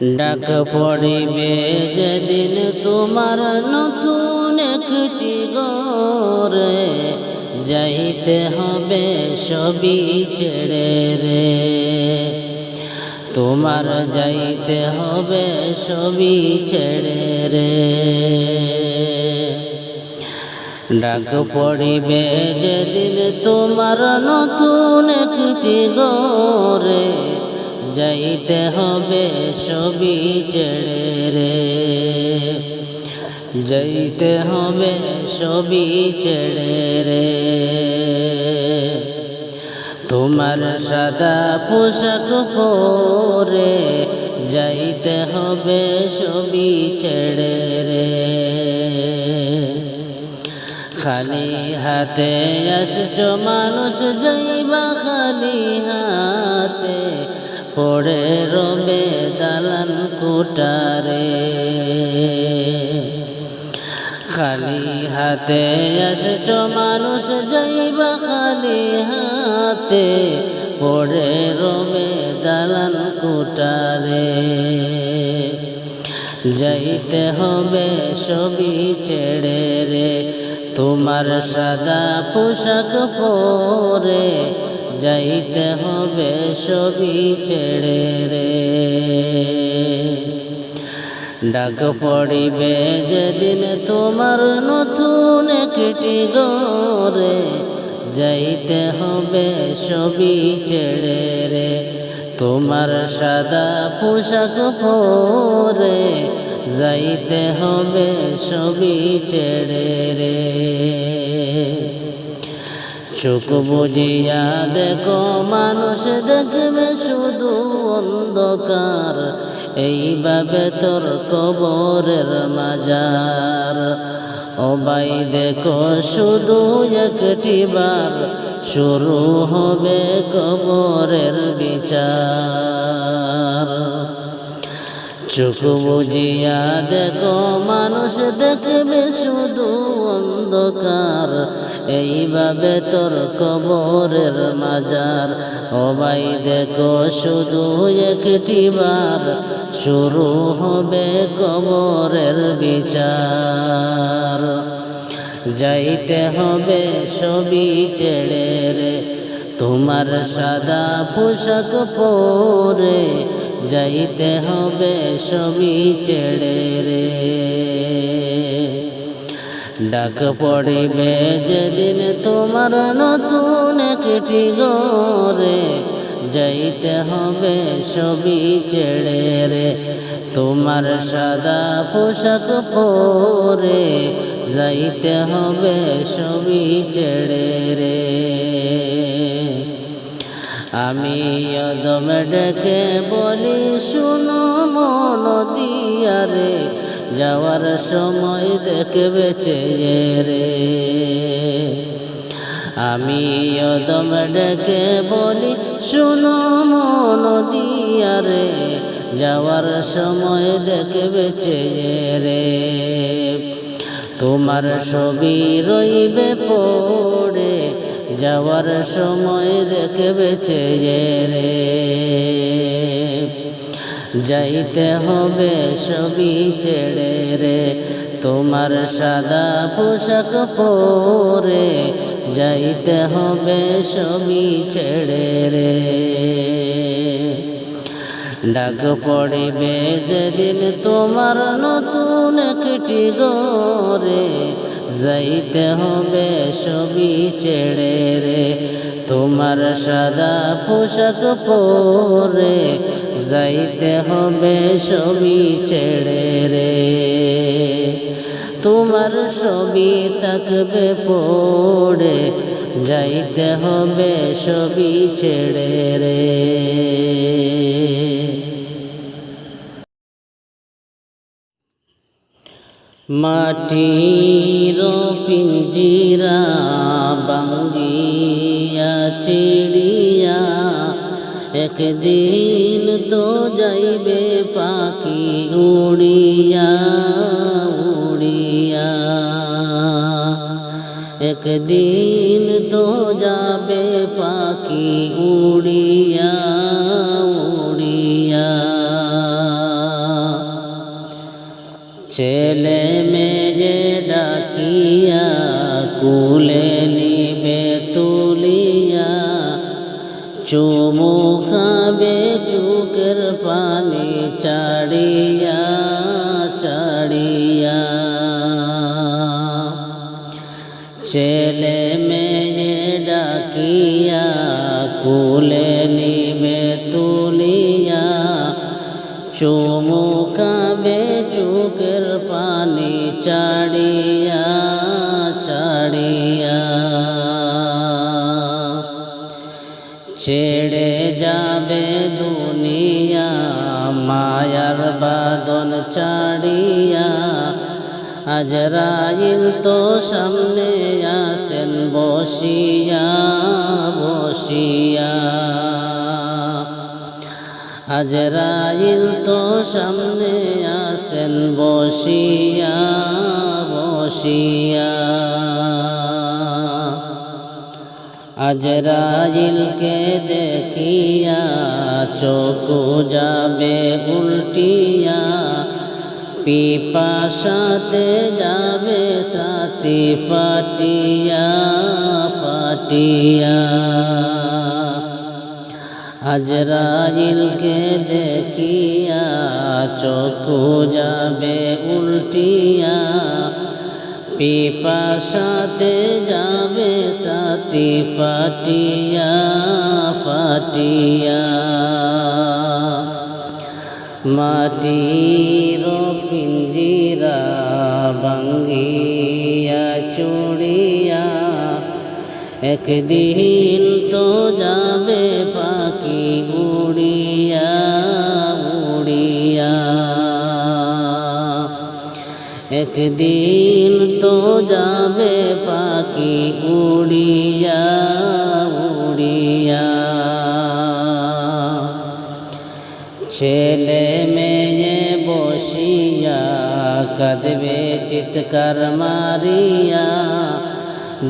ডাক পড়িবে যেদিন তোমার নতুন একটি গরে, যাইতে হবে সবই ছেড়ে রে। তোমার যাইতে হবে সবই ছেড়ে রে। ডাক পড়িবে যেদিন তোমার নতুন একটি গরে যাইতে হবে সবই ছেড়ে রে। যাইতে হবে সবই ছেড়ে রে। তোমার সাদা পোশাক পরে যাইতে হবে সবই ছেড়ে রে। খালি হাতে আসছ মানুষ, যাইবা খালি হাতে। পড়ে রবে দালান কুটারে। খালি হাতে আসছ মানুষ, যাইবা খালি হাতে। পড়ে রবে দালান কুটারে। যাইতে হবে সবই ছেড়ে রে, তোমার সাদা পোশাক পরে। যাইতে হবে সবই ছেড়ে রে। ডাক পড়িবে যেদিন তোমার নতুন একটি গরে যাইতে হবে সবই ছেড়ে রে। তোমার সাদা পোশাক পরে যাইতে হবে সবই ছেড়ে রে। চোখ বুঝিয়া দেখো, মানুষ দেখবে শুধু অন্ধকার। এইভাবে তোর কবরের মাজার। ও অবাই দেখো, শুধু একটি বার শুরু হবে কবরের বিচার। চোখ বুঝিয়া দেখো, মানুষ দেখবে শুধু অন্ধকার। এইভাবে তোর কবরের মাজার। অবাই দেখো শুধু একটি বার শুরু হবে কবরের বিচার। যাইতে হবে সবই ছেড়ে রে, তোমার সাদা পোশাক পরে। যাইতে হবে সবই ছেড়ে রে। ডাক পড়িবে যেদিন তোমার নতুন একটি গরে, যাইতে হবে সবই ছেড়ে রে। তোমার সাদা পোশাক পরে যাইতে হবে সবই ছেড়ে রে। আমি ডেকে বলি, শুনো মন দিয়া রে যাওয়ার সময় দেখবে চেয়ে রে আমি অদম ডেকে বলি, শুনো মন দিয়া রে, যাওয়ার সময় দেখবে চেয়ে রে তোমার ছবি রইবে পড়ে, যাওয়ার সময় দেখবে চেয়ে রে যাইতে হবে সবই ছেড়ে রে। তোমার সাদা পোশাক পরে যাইতে হবে সবই ছেড়ে রে। ডাক পড়িবে যেদিন তোমার নতুন একটি গরে যাইতে হবে সবই ছেড়ে রে। তোমার সাদা পোশাক পরে যাইতে হবে সবই ছেড়ে রে। তোমার ছবি থাকবে পড়ে যাইতে হবে সবই ছেড়ে রে। মাটির পিঞ্জিরা বাঙ্গিয়া চিড়িয়া, একদিন তো যাইবে পাখি উড়িয়া উড়িয়া। একদিন তো যাবে পাখি উড়িয়া। ছেলে মেয়ে ডাকিয়া, কুলে নিবে তুলিয়া। চুমু খাবে চুকের পানি চাড়িয়া চাড়িয়া। ছেলে মেয়ে ডাকিয়া, কুলে নিবে তুলিয়া। চুমু খাবে চুকের চাড়িয়া চাড়িয়া। ছেড়ে যাবে দুনিয়া মায়ার বাদন চাড়িয়া। আজরাইল তো সামনে আসেন বসিয়া বসিয়া। আজরাইল তো সামনে আসেন বসিয়া বসিয়া। আজরাইলকে দেখিয়া চোখু যাবে, উল্টিয়া পিপাসাতে যাবে, সাথী ফাটিয়া ফাটিয়া। আজরাইলকে দেখিয়া চোখু যাবে, উল্টিয়া পিপাসাতে যাবে, সাথী ফাটিয়া ফাটিয়া। মাটির পিঞ্জিরা বাঙ্গিয়া চুড়িয়া, একদিন তো যাবে একদিন তো যাবে পাখি উড়িয়া উড়িয়া। ছেলে মেয়ে বসিয়া কাঁদবে, চিৎকার মারিয়া।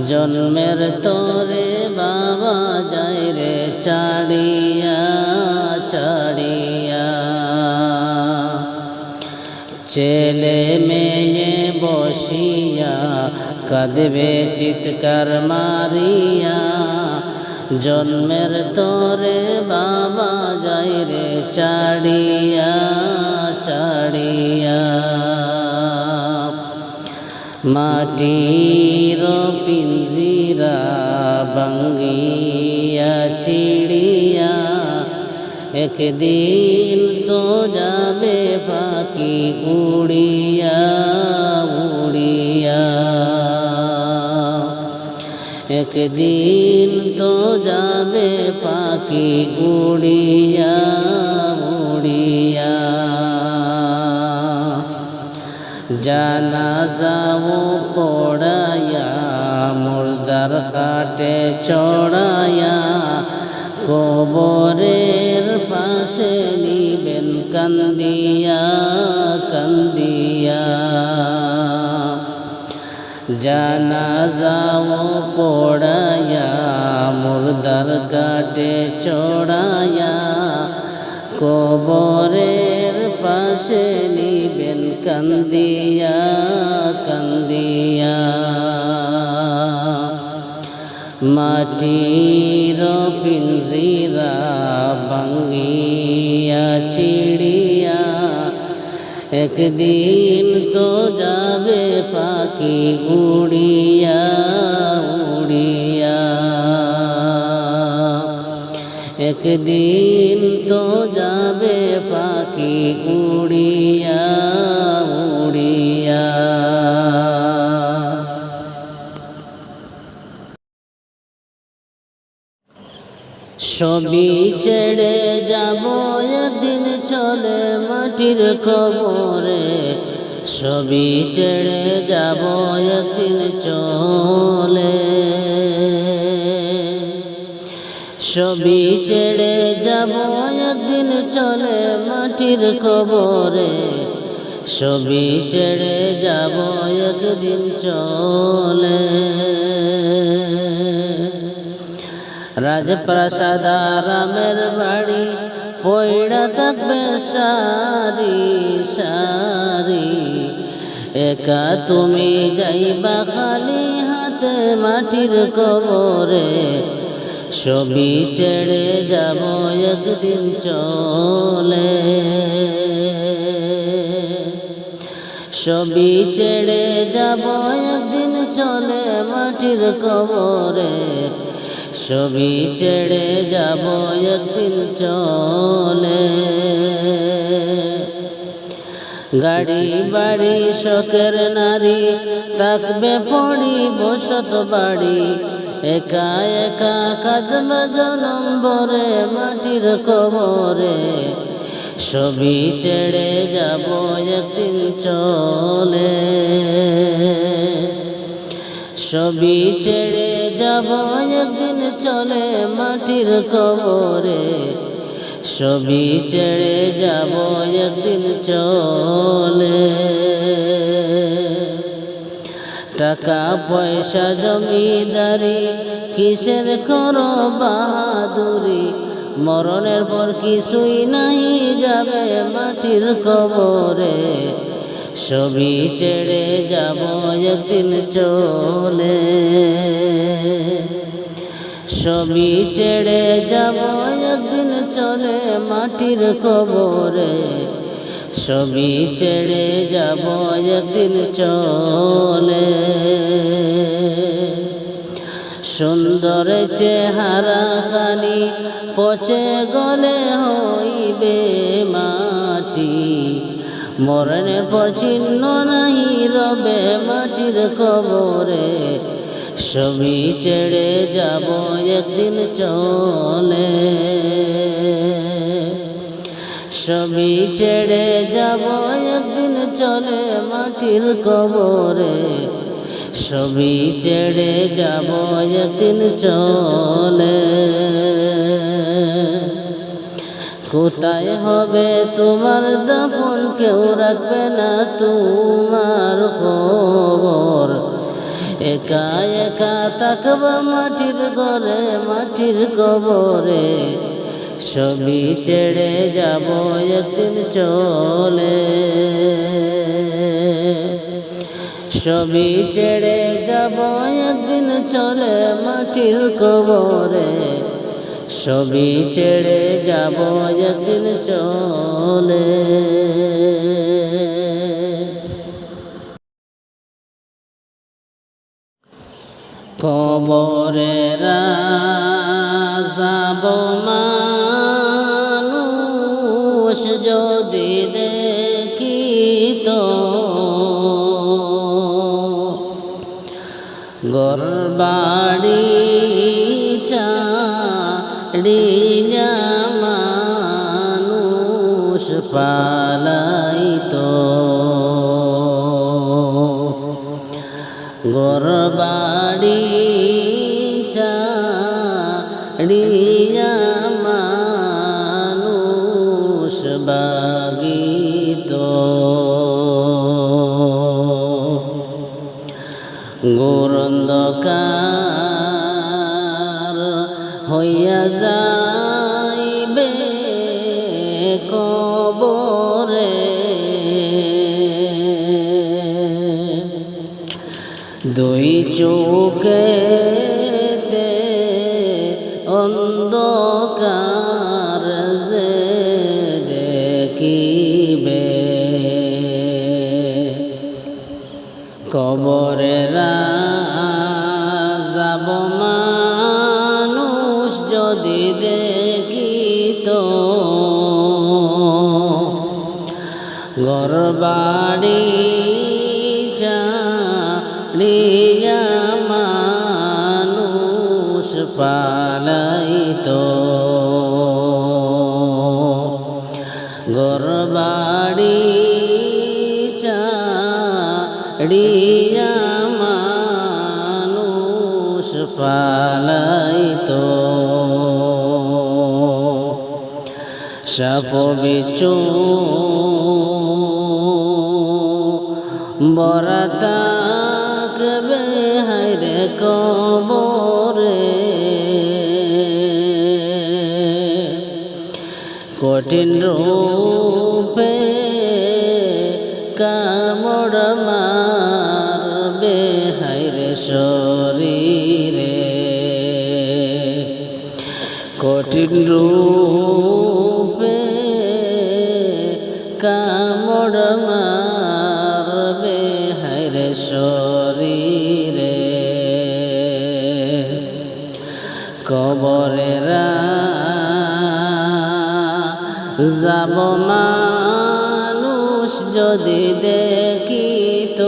জন্মের তোরে বাবা যায় রে চাড়িয়া চাড়িয়া। ছেলে মেয়ে বসিয়া কাঁদবে চিৎকার মারিয়া জন্মের তোরে বাবা যাই রে চাড়িয়া চাড়িয়া মাটির পিঞ্জিরা বাঙ্গিয়া চিড়িয়া একদিন তো যাবে পাখি উড়িয়া উড়িয়া। একদিন তো যাবে পাখি উড়িয়া উড়িয়া। জানা যাও পড়ায়া, মুর্দার কাটে চড়ায়া কবরের পাশে নিবেন কান্দিয়া কান্দিয়া। জানা যাও পড়ায়া মুর্দার কাটে চড়ায়া কবরের পাশে নিবেন কান্দিয়া কান্দিয়া। মাটির পিঞ্জিরা একদিন তো যাবে পাখি উড়িয়া উড়িয়া। একদিন তো যাবে পাখি উড়িয়া। সবই ছেড়ে যাব, একদিন চলে মাটির খবরে। সবই ছেড়ে যাব, একদিন চলে। সবই ছেড়ে যাব, একদিন চলে মাটির খবরে। সবই ছেড়ে যাব, একদিন চলে। রাজপ্রাসাদ রামের বাড়ি পয়ড়া থাকবে সারি সারি। একা তুমি যাইবা খালি হাতে মাটির কবরে, ছবি ছেড়ে যাব একদিন চলে। ছবি ছেড়ে যাব একদিন চলে মাটির কবরে ছবি ছেড়ে যাব একদিন চলে। গাড়ি, বাড়ি, শখের নারী, থাকবে পড়ি বসত বাড়ি। একা একা কাঁদবে জনম ভরে, মাটির কবরে ছবি ছেড়ে যাব একদিন চলে। ছবি ছেড়ে যাব, একদিন চলে মাটির কবরে। ছবি ছেড়ে যাব, একদিন চলে। টাকা, পয়সা, জমিদারি, কিসের করো বাহাদুরি? মরণের পর কিছুই নাই যাবে মাটির কবরে। ছবি ছেড়ে যাব একদিন চলে। ছবি ছেড়ে যাব একদিন চলে মাটির কবরে। ছবি ছেড়ে যাব একদিন চলে। সুন্দর চেহারা খানি পচে গলে হইবে মাটি মরণের পর চিহ্ন নাহি রবে মাটির কবরে। ছবি ছেড়ে যাব একদিন চলে। ছবি ছেড়ে যাব একদিন চলে মাটির কবরে। ছবি ছেড়ে যাব একদিন চলে। কোথায় হবে তোমার দাফন? কেউ রাখবে না তোমার খবর। একা একা তাকবা মাটির ঘরে, মাটির কবরে। ছবি ছেড়ে যাব একদিন চলে। সবই ছেড়ে যাব একদিন চলে মাটির কবরে। ছবি ছেড়ে যাব একদিন চলে। কবরে যাব মানুষ যদি দেখিত গরবাড়ি মানুষ গরবাড়ি চাড়িয়া মানুষ পালাইত। গরবাড়ি চাড়িয়া মানুষ পালাইত। সাপ বিচু মরা থাকবে হাইরে কবরে কঠিন রূপে কামড় মারবে হাইরে শরীরে। কঠিন রূপে কামড় মার হায়রে শরীরে। কবরে যাব মানুষ যদি দেখিত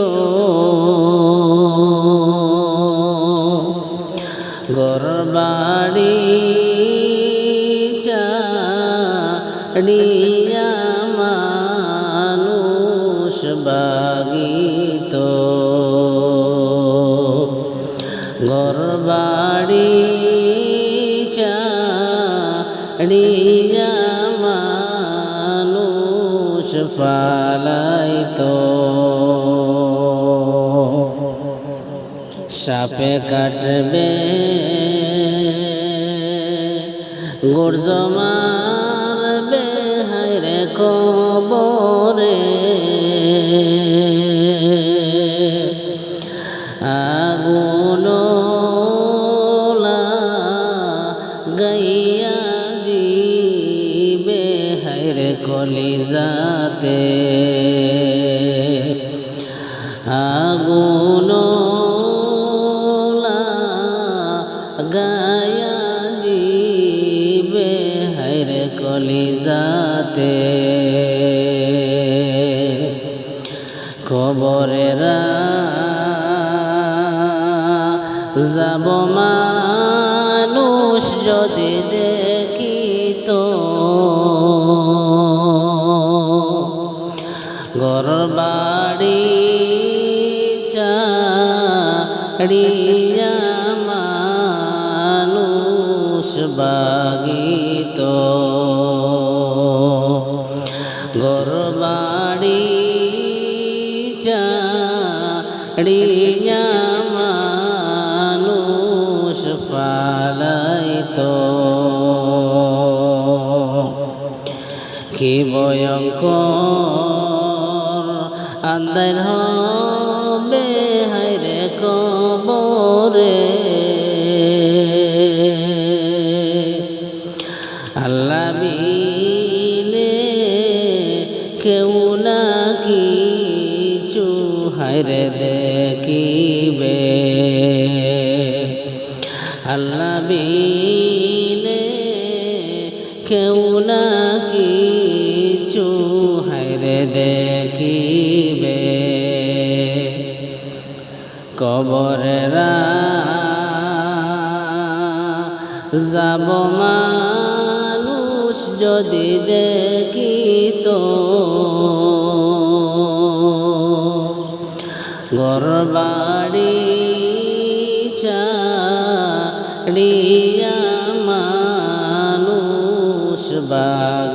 গরবাড়ি চাড়িয়া মানুষ বাগিত গরবাড়ি চাড়িয়া মানুষ ফালাইতো সাপে কাটবে গুর্জ কলিজাতে গরবাড়ি চাড়িয়া মানুষ বাগিত। গরবাড়ি চাড়িয়া মানুষ ফালাইতো কি ভয়ঙ্কর আন্দার হবে হাইরে কবরে। যাব মানুষ যদি দেখিত গরবাড়ি চাড়িয়া মানুষ বাগিত